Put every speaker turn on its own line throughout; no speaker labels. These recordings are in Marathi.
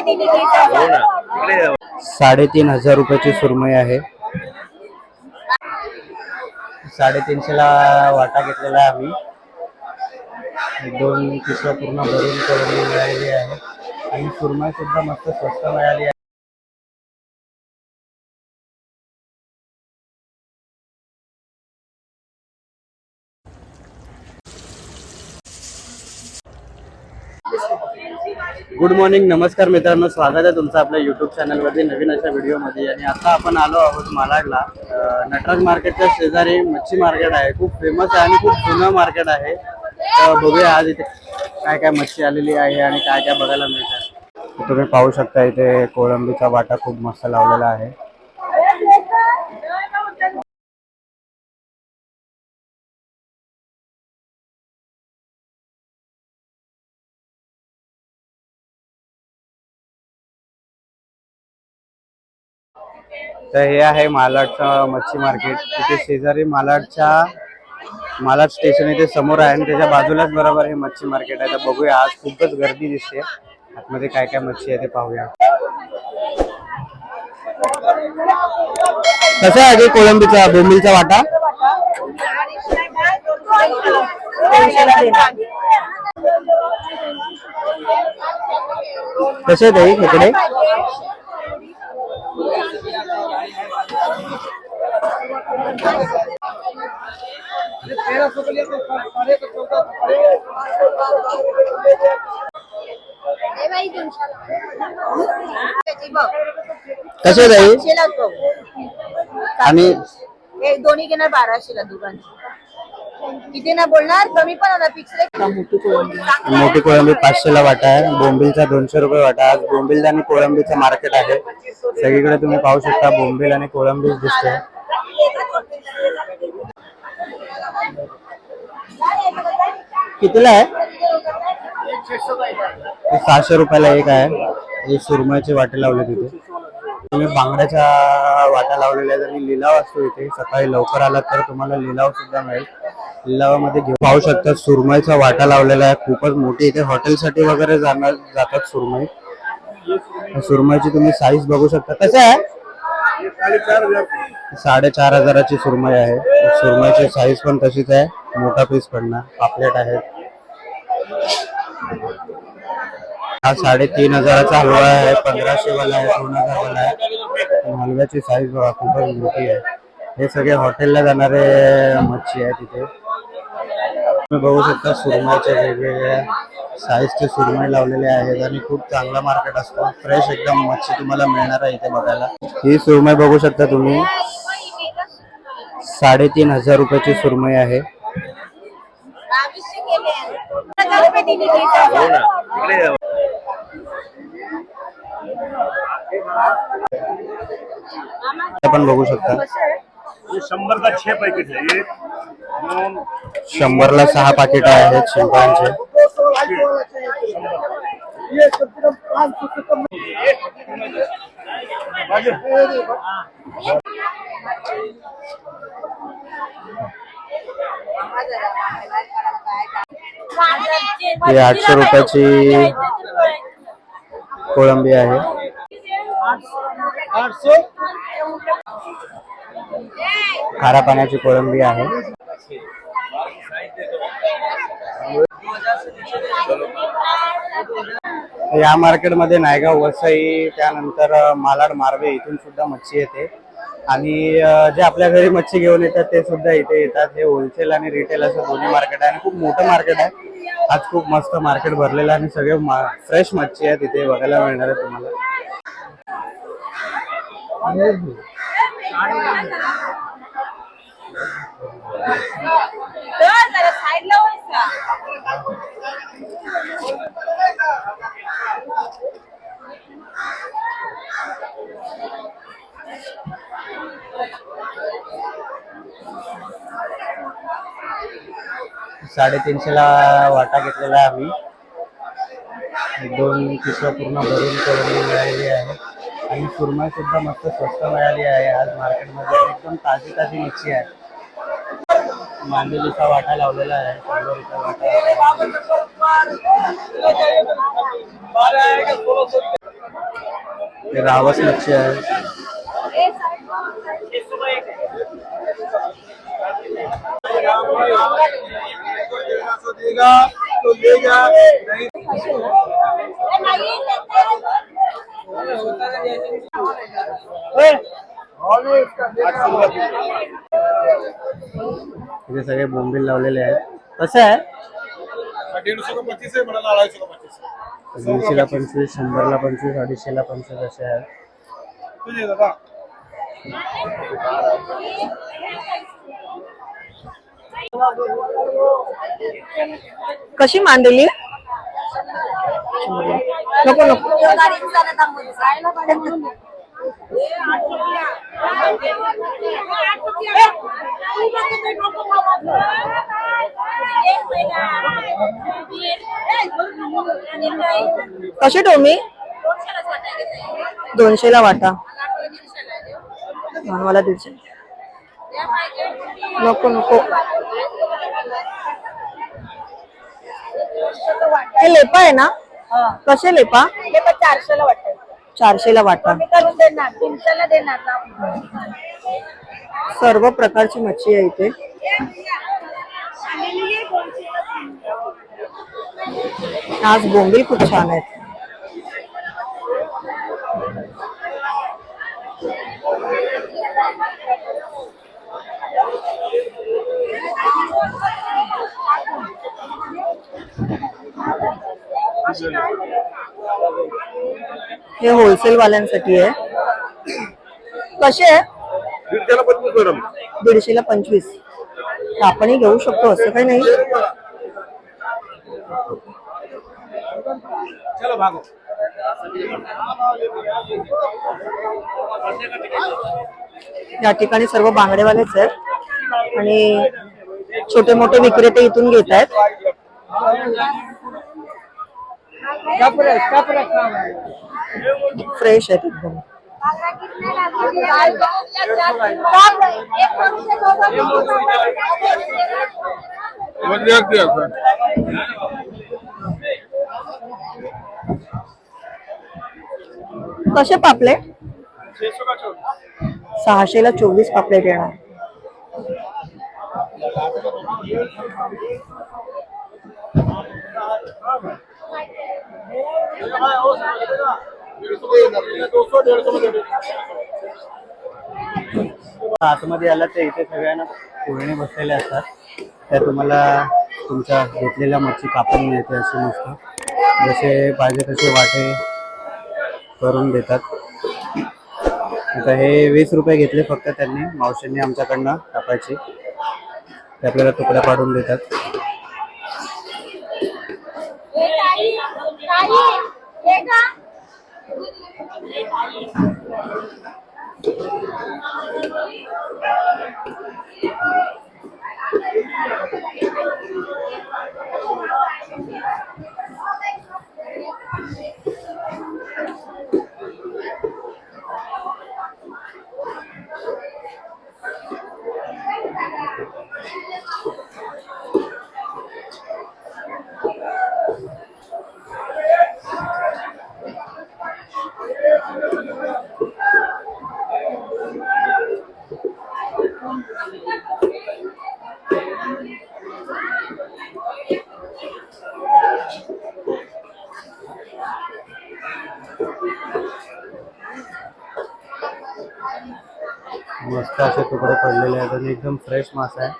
रुपये दिली
साडेतीन हजार रुपयाची सुरमई आहे. साडेतीनशेला वाटा घेतलेला आहे आम्ही. दोन पिसं पूर्ण भरून करून मिळालेली आहे. आणि सुरमई सुद्धा मस्त स्वस्त मिळाली आहे. गुड मॉर्निंग नमस्कार मित्रांनो. स्वागत आहे तुमचं आपल्या युट्यूब चॅनलवरती नवीन अशा व्हिडिओमध्ये आणि आता आपण आलो आहोत मालाडला. नटराज मार्केटच्या शेजारी मच्छी मार्केट आहे. खूप फेमस आहे आणि खूप जुनं मार्केट आहे. तर बघूया आज इथे काय काय मच्छी आलेली आहे आणि काय काय बघायला मिळतं तुम्ही पाहू शकता इथे कोळंबीचा वाटा खूप मस्त लावलेला आहे. तर हे आहे मालाडचं मच्छी मार्केट. तिथे शेजारी मालाडच्या मालाड स्टेशन इथे समोर आहे आणि त्याच्या बाजूलाच बरोबर हे मच्छी मार्केट आहे. तर बघूया आज खूपच गर्दी दिसते. आतमध्ये काय काय मच्छी आहे ते पाहूया. कसं आहे कोळंबीचा बोंबिलचा वाटा? कसे आहे इकडे? कसे आहे ताई?
सातशेलाच बघ
आणि
हे दोन्ही घेणार बाराशेला दोघांची. किती ना बोलणार? कमी पण होणार. रेट
मोठी कोळंबी. पाचशेला वाटा आहे. बोंबिलचा दोनशे रुपये वाटा आज बोंबिल आणि कोळंबीचं मार्केट आहे. सगळीकडे तुम्ही पाहू शकता. बोंबिल आणि कोळंबीच दिसते कितीला आहे? हे सहाशे रुपयाला एक आहे. हे सुरमईचे वाटे लावले तिथे. तुम्ही बांगड्याच्या वाटा लावलेल्या आहेत आणि लिलाव असतो इथे. सकाळी लवकर आलात तर तुम्हाला लिलाव सुद्धा मिळेल. लिलावामध्ये घेऊ पाहू शकता सुरमईचा वाटा लावलेला आहे. खूपच मोठी इथे हॉटेलसाठी वगैरे जाणार जातात सुरमई. सुरमईची तुम्ही साईज बघू शकता. कसं आहे? साडेचार हजाराची सुरमई आहे. सुरमईची साईज पण तशीच आहे. मोठा पीस पडणार. पापलेट आहेत हा साडेतीन हजाराचा हलवा आहे पंधराशे वाला आहे दोन हजार वाला आहे. हलव्याची साईज बघा खूपच मोठी आहे. हे सगळे हॉटेलला जाणारे मच्छी आहे तिथे तुम्ही बघू शकता सुरमईचे वेगवेगळ्या साईजचे सुरमई लावलेले आहेत आणि खूप चांगला मार्केट असतो. फ्रेश एकदम मच्छी तुम्हाला मिळणार आहे इथे बघायला. ही सुरमई बघू शकता तुम्ही. साडेतीन हजार रुपयाची सुरमई आहे.
रुपये
हो। ना तिकडे
आपण बघू शकता
ये शंभर का छह पैकेट है एक दोन
शंभरला सहा पाकिट आहेत शिंपांचे ही आठशे रुपयाची कोळंबी आहे. खारा पाण्याची कोळंबी आहे. या मार्केटमध्ये नायगाव वसई त्यानंतर मालाड मार्वे इथून सुद्धा मच्छी येते. आणि जे आपल्या घरी मच्छी घेऊन येतात ते सुद्धा इथे येतात. हे होलसेल आणि रिटेल असं दोन्ही मार्केट आहे आणि खूप मोठं मार्केट आहे. आज खूप मस्त मार्केट भरलेलं आहे आणि सगळे फ्रेश मच्छी आहे तिथे बघायला मिळणार आहे तुम्हाला. साडेतीनशेला वाटा घेतलेला आहे आम्ही. दोन पिशव्या पूर्ण भरून करून मिळालेली आहे आणि सुरमई सुद्धा मस्त स्वस्त मिळाली आहे. आज मार्केटमध्ये एकदम ताजी ताजी मच्छी आहे मांदेलीचा वाटा लावलेला आहे. शंभरीचा वाटा रावस मच्छी आहे. इथे सगळे बोंबील लावलेले आहेत. कसं आहे?
डेढ़ सौ का पच्चीस है बड़ा अढ़ाई सौ का पच्चीस है
दीडशेला पंचवीस शंभरला पंचवीस अडीचशेला पंचवीस असे आहेत.
तुझे दादा.
कशी मांडली? नको नको. कशी टोमी दोनशेला वाटा. मला दीडशे. नको नको. हे लेपा आहे ना? कसे लेपा?
चारशेला वाटतं.
चारशेला वाटा
मी करून देणार तीनशेला देणार ना.
सर्व प्रकारची मच्छी आहे इथे. आज बोंबील खूप छान आहेत. हे होलसेल वाल्यांसाठी आहे. कसे आहे?
दीडशेला पंचवीस मॅडम.
दीडशेला पंचवीस. आपणही घेऊ शकतो असं काही नाही.
चलो भागो.
या ठिकाणी सर्व बांगडेवालेच आहेत. आणि छोटे मोठे विक्रेते इथून घेत आहेत. फ्रेश आहेत एकदम. कसे पापले? सहाशेला चोवीस पापलेट येणार
आतमध्ये आला तर इथे सगळ्यांना कोळणी बसलेले असतात. त्या तुम्हाला तुमच्या घेतलेल्या मच्छी कापून मिळते असे मस्त. जसे पाहिजे तसे वाटे करून देतात. आता हे वीस रुपये घेतले फक्त त्यांनी. मावशींनी आमच्याकडनं कापायचे. ते आपल्याला तुकड्या पाडून देतात. detalles. मस्त असे तुकडे पडलेले आहेत आणि एकदम फ्रेश मासा आहे.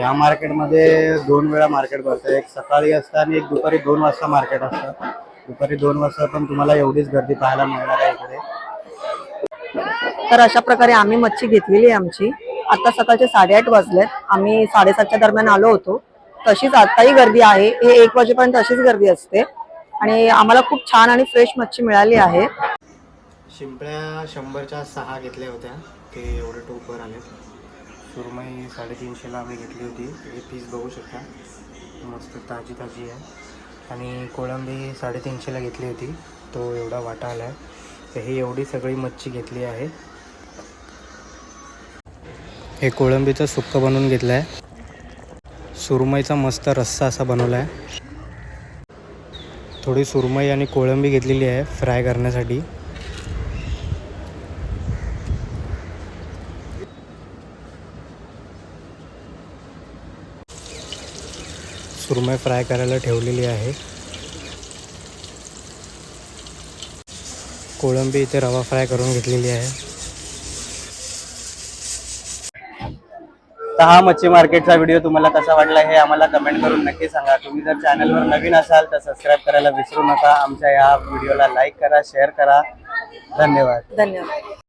या मार्केटमध्ये दोन वेळा मार्केट भरतं. एक सकाळी असतं आणि एक दुपारी दोन वाजता मार्केट असतं. दुपारी दोन वाजता पण तुम्हाला एवढीच गर्दी पाहायला मिळणार आहे इकडे.
तर अशा प्रकारे आम्ही मच्छी घेतलेली आहे आमची. आता सकाळचे साडेआठ वाजलेत. आम्ही साडेसातच्या दरम्यान आलो होतो. तशीच आताही गर्दी आहे. हे एक वाजेपर्यंत अशीच गर्दी असते. आणि आम्हाला खूप छान आणि फ्रेश मच्छी मिळाली आहे.
शिंपळ्या शंभरच्या सहा घेतल्या होत्या. ते एवढे टोपर आले सुरमई साडेतीनशेला आम्ही घेतली होती. हे पीस बघू शकता. मस्त ताजी ताजी आहे. आणि कोळंबी साडेतीनशेला घेतली होती. तो एवढा वाटा आला आहे तर ही एवढी सगळी मच्छी घेतली आहे. हे कोळंबीचं सुक्क बनवून घेतलं आहे सुरमईचा मस्त रस्सा असा बनवला आहे थोडी सुरमई आणि कोळंबी घेतलेली आहे फ्राय करण्यासाठी. सुरमई फ्राय करायला ठेवलेली आहे. कोळंबी इथे रवा फ्राय करून घेतलेली आहे. तर हा मच्छी मार्केटचा व्हिडिओ तुम्हाला कसा वाटला हे आम्हाला कमेंट करून नक्की सांगा. तुम्ही जर चॅनलवर नवीन असाल तर सबस्क्राईब करायला विसरू नका. आमच्या या व्हिडिओला लाईक करा शेअर करा. धन्यवाद.
धन्यवाद.